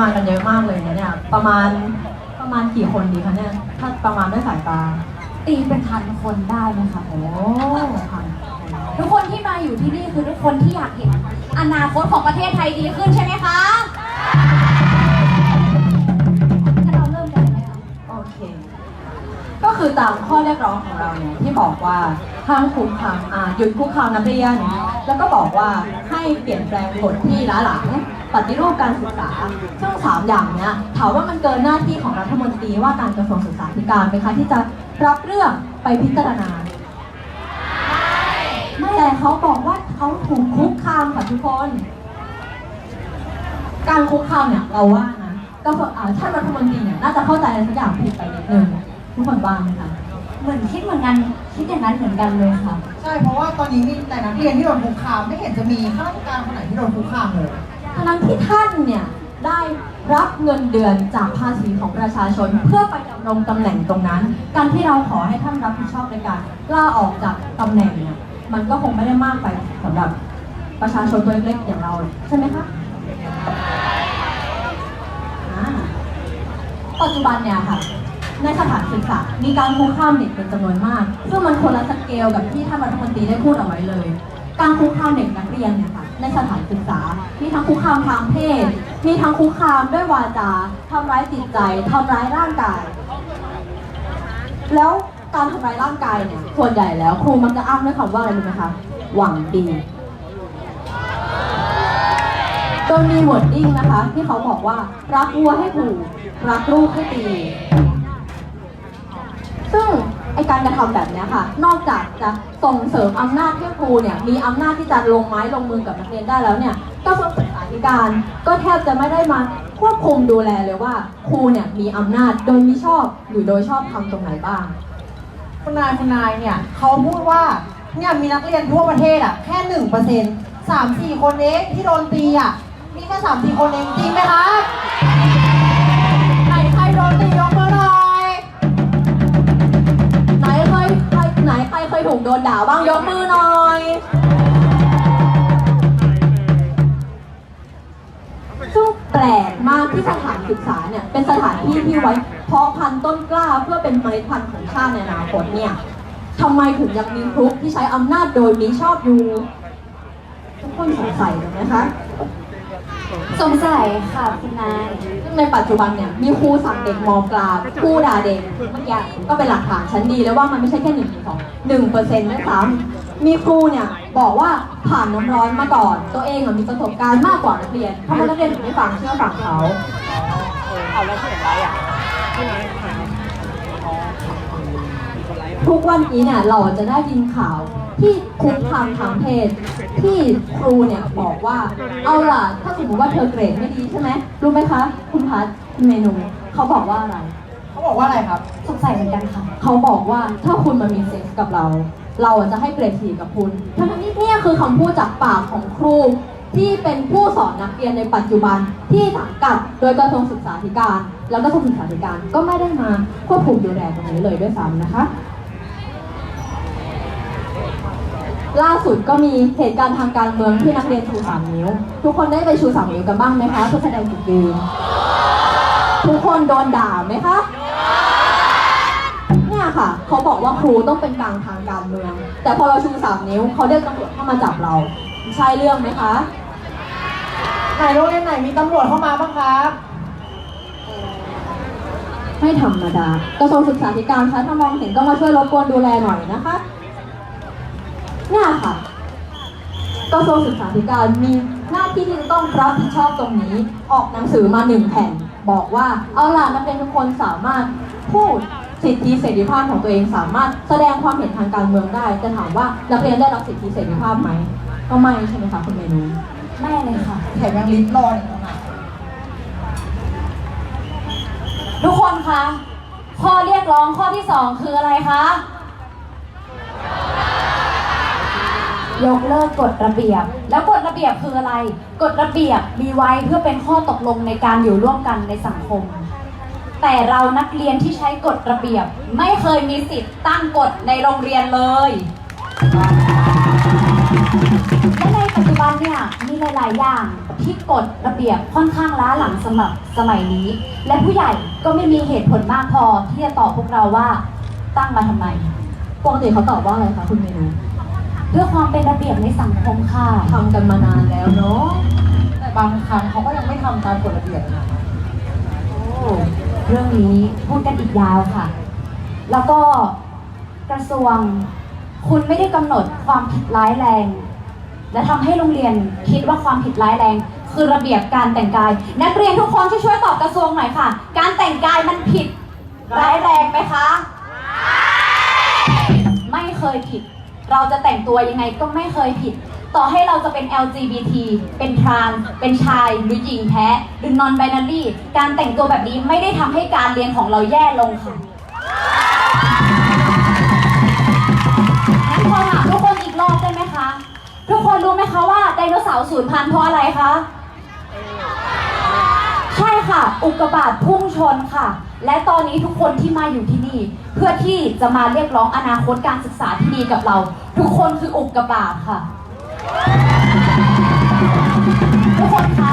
มากันเยอะมากเลยนะเนี่ย ประมาณประมาณกี่คนดีคะเนี่ย ถ้าประมาณด้วยสายตา ตีเป็นพันคนได้ไหมคะ โอ้พันทุกคนที่มาอยู่ที่นี่คือทุกคนที่อยากเห็น อนาคตของประเทศไทยดีขึ้นใช่ไหมคะงั้นเราเริ่มกันเลยไหมคะ โอเค ก็คือตามข้อเรียกร้องของเราเนี่ยที่บอกว่าห้ามคุกคามอ่าหยุดคุกคามนักเรียน แล้วก็บอกว่าให้เปลี่ยนแปลงกฎที่ล้าหลัง ปฏิรูปการศึกษา ซึ่งสามอย่างเนี้ยถามว่ามันเกินหน้าที่ของรัฐมนตรีว่าการกระทรวงศึกษาธิการไหมคะที่จะรับเรื่องไปพิจารณาแต่เขาบอกว่าเขาถูกคุกคามค่ะทุกคน การคุกคามเนี่ยเราว่านะก็อ่าท่านรัฐมนตรีเนี่ยน่าจะเข้าใจอะไรสักอย่างผิดไปนิดนึงทุกคนว่าไหมคะเหมือนคิดเหมือนกันคิดอย่างนั้นเหมือนกันเลยค่ะ ใช่ เพราะว่าตอนนี้มีแต่นักเรียนที่โดนคุกคามไม่เห็นจะมีข้าราชการคนไหนที่โดนคุกคามเลย ทั้งที่ท่านเนี่ยได้รับเงินเดือนจากภาษีของประชาชนเพื่อไปดำรงตำแหน่งตรงนั้น การที่เราขอให้ท่านรับผิดชอบในการลาออกจากตำแหน่งเนี่ยมันก็คงไม่ได้มากไปสำหรับประชาชนตัวเล็กๆอย่างเราใช่ไหมคะปัจจุบันเนี่ยค่ะในสถานศึกษา มีการคุกคามเด็กเป็นจำนวนมาก ซึ่งมันคนละสเกลกับที่ท่านรัฐมนตรีได้พูดเอาไว้เลย การคุกคามเด็กนักเรียนเนี่ยค่ะ ในสถานศึกษา มีทั้งคุกคามทางเพศ มีทั้งคุกคามด้วยวาจาทำร้ายจิตใจทำร้ายร่างกาย แล้วการทำร้ายร่างกายเนี่ยส่วนใหญ่แล้วครูมักจะอ้างด้วยคำว่าอะไรรู้ไหมคะ หวังดีโดยมีหมวดดิ้งนะคะ ที่เขาบอกว่ารักวัวให้ผูกรักลูกให้ตีซึ่ง ไอการกระทำแบบนี้ค่ะ นอกจากจะส่งเสริมอำนาจให้ครูเนี่ยมีอำนาจที่จะลงไม้ลงมือกับนักเรียนได้แล้วเนี่ยกระทรวงศึกษาธิการก็แทบจะไม่ได้มาควบคุมดูแลเลยว่าครูเนี่ยมีอำนาจโดยมิชอบหรือโดยชอบทำตรงไหนบ้างคุณนายคุณนายเนี่ยเขาพูดว่าเนี่ยมีนักเรียนทั่วประเทศอะแค่หนึ่งเปอร์เซ็นต์สามสี่คนเองที่โดนตีอะมีแค่สามสี่คนเองจริงไหมคะ เคยถูกโดนด่าบ้างยกมือหน่อย ซึ่งแปลกมากที่สถานศึกษาเนี่ยเป็นสถานที่ที่ไว้เพาะพันธุ์ต้นกล้าเพื่อเป็นเมล็ดพันธุ์ของชาติในอนาคตเนี่ยทำไมถึงยังมีครุกที่ใช้อำนาจโดยมิชอบอยู่ ทุกคนสงสัยไหมคะ สงสัยค่ะคุณนาย ในปัจจุบันเนี่ยมีครูสั่งเด็กมกลาครูด่าเด็กเมื่อกี้ก็เป็นหลักฐานชั้นดีแล้วว่ามันไม่ใช่แค่หนึ่งสองหนึ่งเปอร์เซ็นต์ด้วยซ้ำมีครูเนี่ยบอกว่าผ่านน้ำร้อนมาก่อน ตัวเองอะมีประสบการณ์มากกว่านักเรียนทำไมนักเรียนถึงไม่ฟังเชื่อฟังเขา ทุกวันนี้เนี่ยเราจะได้ยินข่าวที่คุกคามทางเพศที่ครูเนี่ยบอกว่า เอาล่ะ ถ้าสมมติว่าเธอเกรดไม่ดีใช่ไหมรู้ไหมคะ คุณพัทคุณเมนูเขาบอกว่าอะไรเขาบอกว่าอะไรครับสงสัยเหมือนกันค่ะเขาบอกว่าถ้าคุณมามีเซ็กส์กับเรา เราอะจะให้เกรดสี่กับคุณทั้งที่เนี่ยคือคำพูดจากปากของครูที่เป็นผู้สอนนักเรียนในปัจจุบันที่สังกัดโดยกระทรวงศึกษาธิการ แล้วก็กระทรวงศึกษาธิการก็ไม่ได้มาควบคุมดูแลตรงนี้เลยด้วยซ้ำนะคะ ล่าสุดก็มีเหตุการณ์ทางการเมืองที่นักเรียนชูสามนิ้ว ทุกคนได้ไปชูสามนิ้วกันบ้างไหมคะเพื่อแสดงจุดยืนทุกคนโดนด่าไหมคะเนี่ยค่ะ เขาบอกว่าครูต้องเป็นกลางทางการเมือง แต่พอเราชูสามนิ้วเขาเรียกตำรวจเข้ามาจับเราใช่เรื่องไหมคะไหนโรงเรียนไหนมีตำรวจเข้ามาบ้างครับไม่ธรรมดากระทรวงศึกษาธิการคะถ้ามองเห็นก็มาช่วยรบกวนดูแลหน่อยนะคะ เนี่ยค่ะกระทรวงศึกษาธิการมีหน้าที่ที่จะต้องรับผิดชอบตรงนี้ ออกหนังสือมาหนึ่งแผ่น บอกว่าเอาล่ะนักเรียนทุกคนสามารถพูดสิทธิเสรีภาพของตัวเองสามารถแสดงความเห็นทางการเมืองได้จะถามว่านักเรียนได้รับสิทธิเสรีภาพไหมก็ไม่ใช่ไหมคะคุณเมนูไม่เลยค่ะแถมยังลิ้นรออีกต่างหากทุกคนคะข้อเรียกร้องข้อที่สองคืออะไรคะ ยกเลิกกฎระเบียบ แล้วกฎระเบียบคืออะไร กฎระเบียบมีไว้เพื่อเป็นข้อตกลงในการอยู่ร่วมกันในสังคม แต่เรานักเรียนที่ใช้กฎระเบียบ ไม่เคยมีสิทธิ์ตั้งกฎในโรงเรียนเลยและในปัจจุบันเนี่ยมีหลาย ๆ อย่างที่กฎระเบียบค่อนข้างล้าหลังสมัครสมัยนี้ และผู้ใหญ่ก็ไม่มีเหตุผลมากพอที่จะตอบพวกเราว่าตั้งมาทำไมปกติเขาตอบว่าอะไรคะคุณเมนู เพื่อความเป็นระเบียบในสังคมค่ะ ทำกันมานานแล้วเนาะ แต่บางครั้งเขาก็ยังไม่ทำตามกฎระเบียบนะคะโอ้เรื่องนี้พูดกันอีกยาวค่ะ แล้วก็กระทรวงคุณไม่ได้กำหนดความผิดร้ายแรง และทำให้โรงเรียนคิดว่าความผิดร้ายแรง คือระเบียบการแต่งกาย นักเรียนทุกคนช่วยช่วยๆตอบกระทรวงหน่อยค่ะ การแต่งกายมันผิดร้ายแรงไหมคะ ไม่เคยผิด เราจะแต่งตัวยังไงก็ไม่เคยผิด ต่อให้เราจะเป็น LGBT เป็นทรานเป็นชายหรือหญิงแท้หรือ non binary การแต่งตัวแบบนี้ไม่ได้ทำให้การเรียนของเราแย่ลงค่ะงั้นขอถามทุกคนอีกรอบได้ไหมคะ ทุกคนรู้ไหมคะว่าไดโนเสาร์สูญพันธุ์เพราะอะไรคะ ค่ะ อุกกาบาตพุ่งชนค่ะ และตอนนี้ทุกคนที่มาอยู่ที่นี่ เพื่อที่จะมาเรียกร้องอนาคตการศึกษาที่ดีกับเรา ทุกคนคืออุกกาบาตค่ะ ทุกคนคะ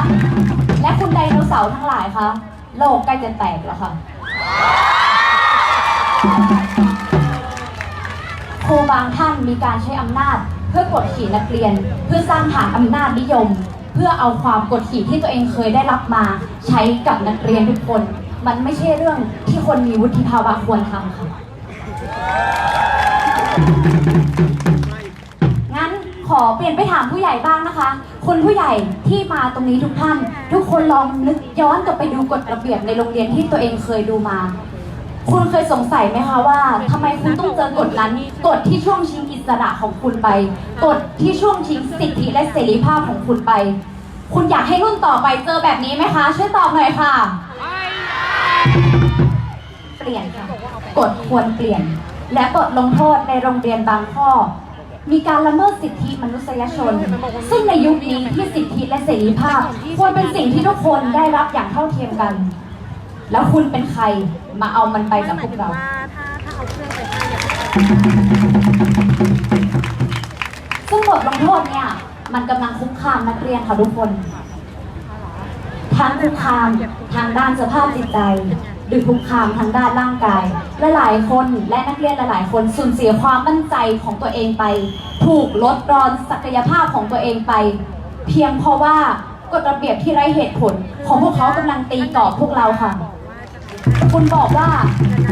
และคุณไดโนเสาร์ทั้งหลายคะโลกใกล้จะแตกแล้วค่ะครูบางท่านมีการใช้อำนาจ เพื่อกดขี่นักเรียน เพื่อสร้างฐานอำนาจนิยม พื่อเอาความกดขี่ที่ตัวเองเคยได้รับมาใช้กับนักเรียนทุกคน มันไม่ใช่เรื่องที่คนมีวุฒิภาวะควรทำค่ะ งั้นขอเปลี่ยนไปถามผู้ใหญ่บ้างนะคะคุณผู้ใหญ่ที่มาตรงนี้ทุกท่าน ทุกคนลองนึกย้อนกลับไปดูกฎระเบียบในโรงเรียนที่ตัวเองเคยดูมา คุณเคยสงสัยไหมคะว่าทำไมคุณต้องเจอกฎนั้นกฎที่ช่วงชิงอิสระของคุณไปกฎที่ช่วงชิงสิทธิและเสรีภาพของคุณไป คุณอยากให้รุ่นต่อไปเจอแบบนี้ไหมคะ ช่วยตอบหน่อยค่ะ เปลี่ยนค่ะกฎควรเปลี่ยน และบทลงโทษในโรงเรียนบางข้อมีการละเมิดสิทธิมนุษยชน ซึ่งในยุคนี้ที่สิทธิและเสรีภาพ ควรเป็นสิ่งที่ทุกคนได้รับอย่างเท่าเทียมกัน แล้วคุณเป็นใครมาเอามันไปจากพวกเราซึ่งบทลงโทษเนี่ย มันกำลังคุกคามนักเรียนค่ะทุกคน ทั้งคุกคามทางด้านสภาพจิตใจ หรือคุกคามทางด้านร่างกายและหลายคนและนักเรียนหลายๆ คนสูญเสียความมั่นใจของตัวเองไป ถูกลดรอนศักยภาพของตัวเองไป เพียงเพราะว่ากฎระเบียบที่ไร้เหตุผลของพวกเขากำลังตีกรอบพวกเราค่ะ คุณบอกว่า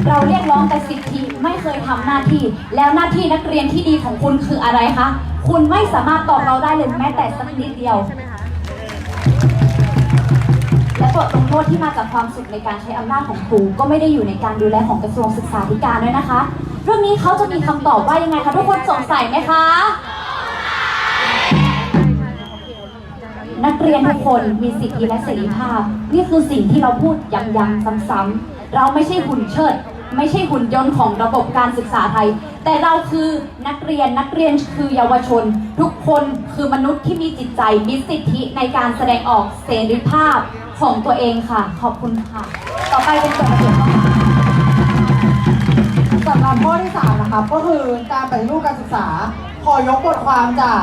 เราเรียกร้องแต่สิทธิไม่เคยทำหน้าที่ แล้วหน้าที่นักเรียนที่ดีของคุณคืออะไรคะ คุณไม่สามารถตอบเราได้เลยแม้แต่สักนิดเดียว และบทลงโทษที่มาจากความสุขในการใช้อำนาจของครูก็ไม่ได้อยู่ในการดูแลของกระทรวงศึกษาธิการด้วยนะคะ เรื่องนี้เขาจะมีคำตอบว่ายังไงคะทุกคนสงสัยไหมคะ นักเรียนทุกคนมีสิทธิและเสรีภาพ นี่คือสิ่งที่เราพูดย้ำๆซ้ำๆเราไม่ใช่หุ่นเชิด ไม่ใช่หุ่นยนต์ของระบบการศึกษาไทย แต่เราคือนักเรียนนักเรียนคือเยาวชน ทุกคนคือมนุษย์ที่มีจิตใจมีสิทธิในการแสดงออกเสรีภาพของตัวเองค่ะ ขอบคุณค่ะ ต่อไปเป็นกฎระเบียบข้อสำหรับข้อที่สามนะครับก็คือการปฏิรูปการศึกษาขอยกบทความจาก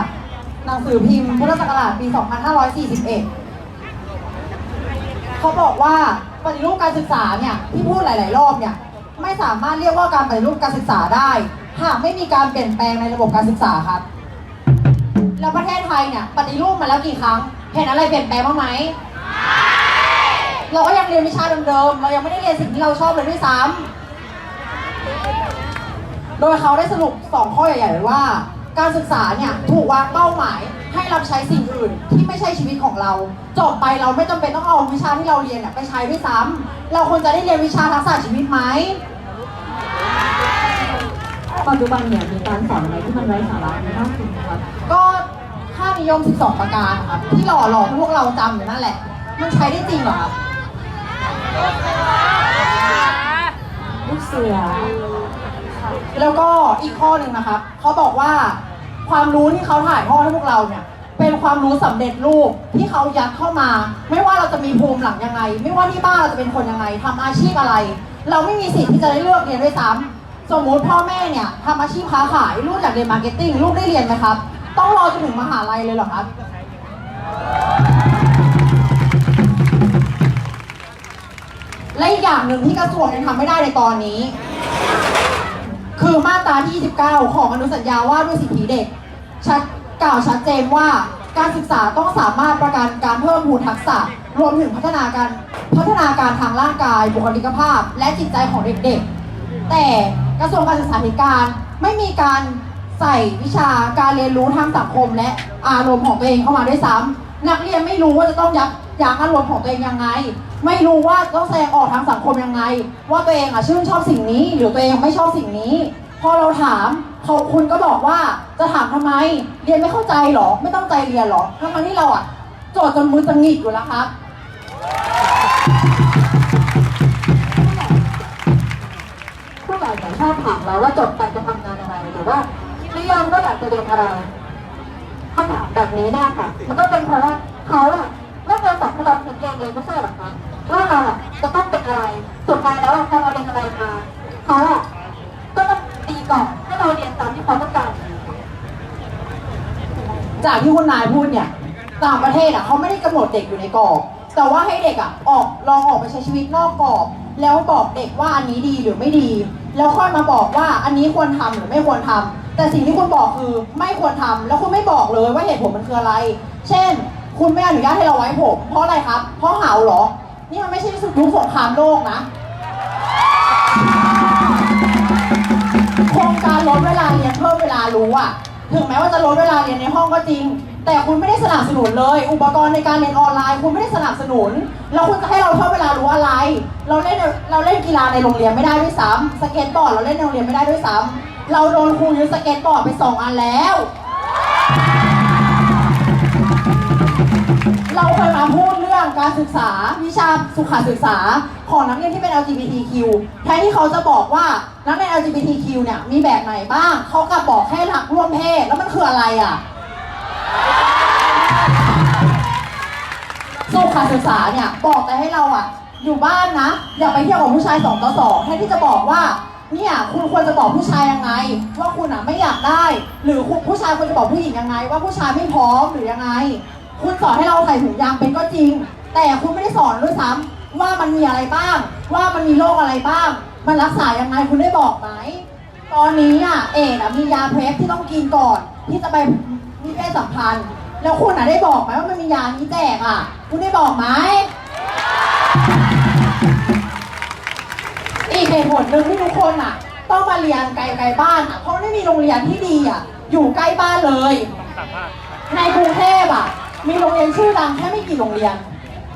หนังสือพิมพ์พุทธศักราชปี 2541 เขาบอกว่าปฏิรูปการศึกษาเนี่ยที่พูดหลาย ๆ รอบเนี่ยไม่สามารถเรียกว่าการปฏิรูปการศึกษาได้ หากไม่มีการเปลี่ยนแปลงในระบบการศึกษาครับ แล้วประเทศไทยเนี่ยปฏิรูปมาแล้วกี่ครั้ง เห็นอะไรเปลี่ยนแปลงบ้างไหมเราก็ยังเรียนวิชาเดิม ๆ เรายังไม่ได้เรียนสิ่งที่เราชอบเลยด้วยซ้ำโดยเขาได้สรุป 2 ข้อใหญ่ๆว่า การศึกษาเนี่ยถูกวางเป้าหมายให้รับใช้สิ่งอื่นที่ไม่ใช่ชีวิตของเรา จบไปเราไม่จำเป็นต้องเอาวิชาที่เราเรียนเนี่ยไปใช้ด้วยซ้ำเราควรจะได้เรียนวิชาทักษะชีวิตไหมปัจจุบันเนี่ยมีการสอนอะไรที่มันไร้สาระไหมคะคุณครับก็ค่านิยม 12 ประการครับที่หล่อหลอมพวกเราจำอยู่นั่นแหละ มันใช้ได้จริงเหรอครับลูกเสือ แล้วก็อีกข้อหนึ่งนะครับเขาบอกว่าความรู้ที่เขาถ่ายทอดให้พวกเราเนี่ย เป็นความรู้สำเร็จรูปที่เขายัดเข้ามา ไม่ว่าเราจะมีภูมิหลังยังไง ไม่ว่าที่บ้านเราจะเป็นคนยังไงทำอาชีพอะไร เราไม่มีสิทธิ์ที่จะได้เลือกเรียนด้วยซ้ำสมมุติพ่อแม่เนี่ยทำอาชีพค้าขายลูกอยากเรียนมาร์เก็ตติ้งลูกได้เรียนไหมครับ ต้องรอจนถึงมหาลัยเลยเหรอครับและอีกอย่างหนึ่งที่กระทรวงยังทำไม่ได้ในตอนนี้ ที่ 29 ของอนุสัญญาว่าด้วยสิทธิเด็ก ชัดกล่าวชัดเจนว่าการศึกษาต้องสามารถประกันการเพิ่มพูนทักษะ รวมถึงพัฒนาการพัฒนาการทางร่างกาย บุคลิกภาพ และจิตใจของเด็กๆ แต่กระทรวงการศึกษาธิการไม่มีการใส่วิชาการเรียนรู้ทางสังคม และอารมณ์ของตัวเองเข้ามาด้วยซ้ำนักเรียนไม่รู้ว่าจะต้องยับยั้งอารมณ์ของตัวเองยังไง ไม่รู้ว่าต้องแสดงออกทางสังคมยังไง ว่าตัวเองอะชื่นชอบสิ่งนี้ หรือตัวเองไม่ชอบสิ่งนี้ พอเราถามเขาคุณก็บอกว่าจะถามทำไม เรียนไม่เข้าใจหรอ ไม่ต้องใจเรียนหรอทั้งๆที่เราอะจทย์จนมือจะหงิกอยู่แล้วครับผู้ใหญ่เนี่ยชอบถามเราว่าจบไปจะทำงานอะไรหรือว่าเรียนก็อยากจะเรียนอะไรคำถามแบบนี้เนี่ยค่ะมันก็เป็นเพราะว่าเขาอะไม่เคยสอนให้เราคิดเองเลยไม่ใช่หรอคะว่าเราอะจะต้องเป็นอะไรสุดท้ายแล้วพอเราเรียนอะไรมาเขาอะก็ต้อง ตีกรอบให้เราเรียนตามที่เขาต้องการ จากที่คุณนายพูดเนี่ยต่างประเทศอะเขาไม่ได้กำหนดเด็กอยู่ในกรอบ แต่ว่าให้เด็กอะออกลองออกไปใช้ชีวิตนอกกรอบ แล้วบอกเด็กว่าอันนี้ดีหรือไม่ดี แล้วค่อยมาบอกว่าอันนี้ควรทำหรือไม่ควรทำแต่สิ่งที่คุณบอกคือไม่ควรทำแล้วคุณไม่บอกเลยว่าเหตุผลมันคืออะไร เช่น คุณไม่อนุญาตให้เราไว้ผมเพราะอะไรครับ เพราะเหาเหรอ นี่มันไม่ใช่ยุคสงครามโลกนะ การลดเวลาเรียนเพิ่มเวลารู้อะถึงแม้ว่าจะลดเวลาเรียนในห้องก็จริง แต่คุณไม่ได้สนับสนุนเลย อุปกรณ์ในการเรียนออนไลน์ คุณไม่ได้สนับสนุน แล้วคุณจะให้เราเพิ่มเวลารู้อะไร เราเล่นเราเล่นกีฬาในโรงเรียนไม่ได้ด้วยซ้ำสเก็ตบอร์ดเราเล่นในโรงเรียนไม่ได้ด้วยซ้ำเราโดนครูยึดสเก็ตบอร์ดไปสองอันแล้ว เราเคยมาพูดเรื่องการศึกษาวิชาสุขศึกษาของนักเรียนที่เป็น LGBTQ แทนที่เขาจะบอกว่านักเรียน LGBTQ เนี่ยมีแบบไหนบ้าง เขากลับบอกแค่หลักร่วมเพศแล้วมันคืออะไรอะสุขศึกษาเนี่ยบอกแต่ให้เราอะ อยู่บ้านนะ อย่าไปเที่ยวกับผู้ชายสองต่อสองแทนที่จะบอกว่าเนี่ยคุณควรจะบอกผู้ชายยังไง ว่าคุณอะไม่อยากได้ หรือผู้ชายควรจะบอกผู้หญิงยังไง ว่าผู้ชายไม่พร้อมหรือยังไง คุณสอนให้เราใส่ถุงยางเป็นก็จริง แต่คุณไม่ได้สอนด้วยซ้ำว่ามันมีอะไรบ้าง ว่ามันมีโรคอะไรบ้าง มันรักษายังไงคุณได้บอกไหมตอนนี้อะเอกอะมียาเพรสที่ต้องกินก่อน ที่จะไปมีเพศสัมพันธ์ แล้วคุณอะได้บอกไหมว่ามันมียานี้แจกอะ คุณได้บอกไหมอีกเหตุผลหนึ่งที่ทุกคนอะ ต้องมาเรียนไกลๆบ้านอะเพราะไม่มีโรงเรียนที่ดีอะอยู่ใกล้บ้านเลย ในกรุงเทพอะ มีโรงเรียนชื่อดังแค่ไม่กี่โรงเรียน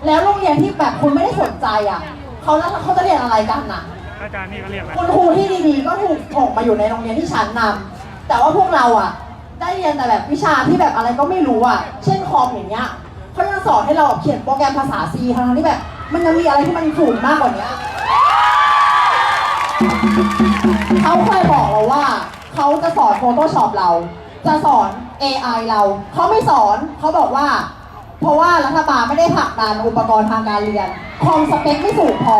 แล้วโรงเรียนที่แบบคุณไม่ได้สนใจอะเขาจะเขาจะเรียนอะไรกันน่ะ อาจารย์นี่เขาเรียกอะไรคุณครูที่ดีๆ ก็ถูกส่งมาอยู่ในโรงเรียนที่ชั้นนำแต่ว่าพวกเราอะ ได้เรียนแต่แบบวิชาที่แบบอะไรก็ไม่รู้อะ เช่นคอมอย่างเงี้ยเขาจะสอนให้เราเขียนโปรแกรมภาษา C ทั้งๆที่แบบ มันยังมีอะไรที่มันสูงมากกว่านี้เขาเคยบอกเราว่า เขาจะสอน Photoshop เรา จะสอน AI เรา เขาไม่สอนเขาบอกว่า เพราะว่ารัฐบาลไม่ได้ผลักดันอุปกรณ์ทางการเรียน คอมสเปคไม่สูงพอ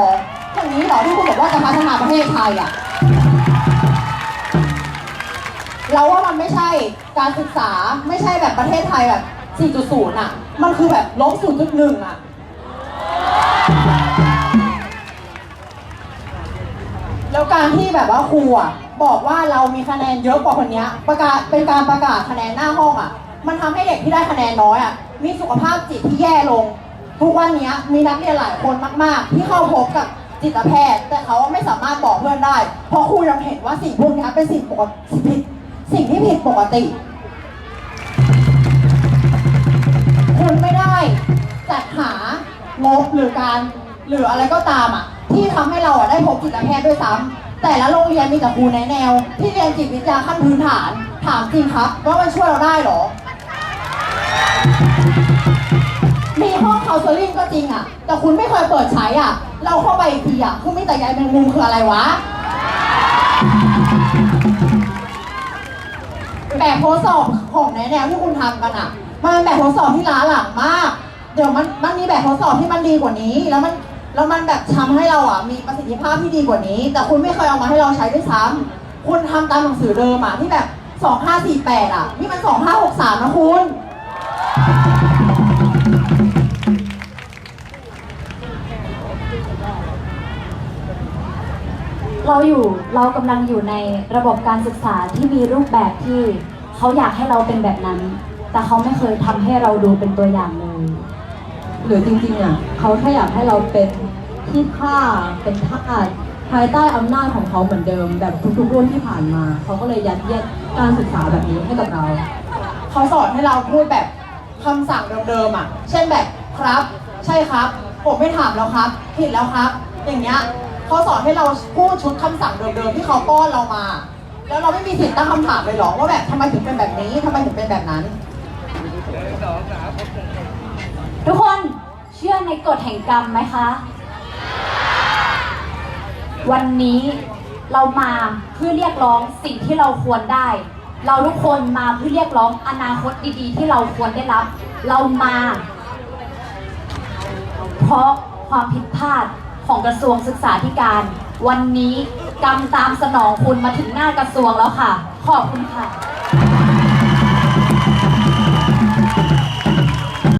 อย่างนี้เหรอที่คุณบอกว่าจะพัฒนาประเทศไทยอะเราว่ามันไม่ใช่การศึกษาไม่ใช่แบบประเทศไทยแบบ 4.0 อะ มันคือแบบลบ0.1 อะ แล้วการที่แบบว่าครูอะ บอกว่าเรามีคะแนนเยอะกว่าคนเนี้ยประกาศเป็นการประกาศคะแนนหน้าห้องอะ มันทำให้เด็กที่ได้คะแนนน้อยอะมีสุขภาพจิตที่แย่ลง ทุกวันเนี้ยมีนักเรียนหลายคนมาก ๆ ที่เข้าพบกับจิตแพทย์ แต่เขาไม่สามารถบอกเพื่อนได้ เพราะครูยังเห็นว่าสิ่งพวกเนี้ยเป็นสิ่งปกติผิดสิ่งที่ผิดปกติ คุณไม่ได้จัดหางบหรือการหรืออะไรก็ตามอะที่ทำให้เราอะได้พบจิตแพทย์ด้วยซ้ำ แต่ละโรงเรียนมีแต่ครูแนะแนว ที่เรียนจิตวิทยาขั้นพื้นฐาน ถามจริงครับว่ามันช่วยเราได้หรอ มีห้องเคาน์เซอริ่งก็จริงอะแต่คุณไม่เคยเปิดใช้อะเราเข้าไปอีกทีอะคุณไม่แต่ใยแมงมุมคืออะไรวะ แบบทดสอบของแนแนวที่คุณทำกันอะมันเป็นแบบทดสอบที่ล้าหลังมาก เดี๋ยวมันมันมีแบบทดสอบที่มันดีกว่านี้แล้วมัน แล้วมันแบบทำให้เราอะมีประสิทธิภาพที่ดีกว่านี้ แต่คุณไม่เคยเอามาให้เราใช้ด้วยซ้ำคุณทำตามหนังสือเดิมอะที่แบบ 2548 อะ นี่มัน 2563 นะคุณ เราอยู่เรากำลังอยู่ในระบบการศึกษาที่มีรูปแบบที่เขาอยากให้เราเป็นแบบนั้น แต่เขาไม่เคยทำให้เราดูเป็นตัวอย่างเลย หรือจริงๆอะเขาแค่อยากให้เราเป็น ที่ข้าเป็นทาสภายใต้อำนาจของเขาเหมือนเดิม แบบทุกๆรุ่นที่ผ่านมา เขาก็เลยยัดเยียดการศึกษาแบบนี้ให้กับเรา เขาสอนให้เราพูดแบบคำสั่งเดิมๆอะ เช่นแบบครับ ใช่ครับ ผมไม่ถามแล้วครับ ผิดแล้วครับ อย่างเงี้ยเขาสอนให้เราพูดชุดคำสั่งเดิมๆที่เขาป้อนเรามา แล้วเราไม่มีสิทธิ์ตั้งคำถามเลยเหรอว่าแบบทำไมถึงเป็นแบบนี้ทำไมถึงเป็นแบบนั้น ทุกคนเชื่อในกฎแห่งกรรมไหมคะ วันนี้เรามาเพื่อเรียกร้องสิ่งที่เราควรได้ เราทุกคนมาเพื่อเรียกร้องอนาคตดีๆ ที่เราควรได้รับ เรามา เพราะความผิดพลาดของกระทรวงศึกษาธิการ วันนี้กรรมตามสนองคุณมาถึงหน้ากระทรวงแล้วค่ะ ขอบคุณค่ะ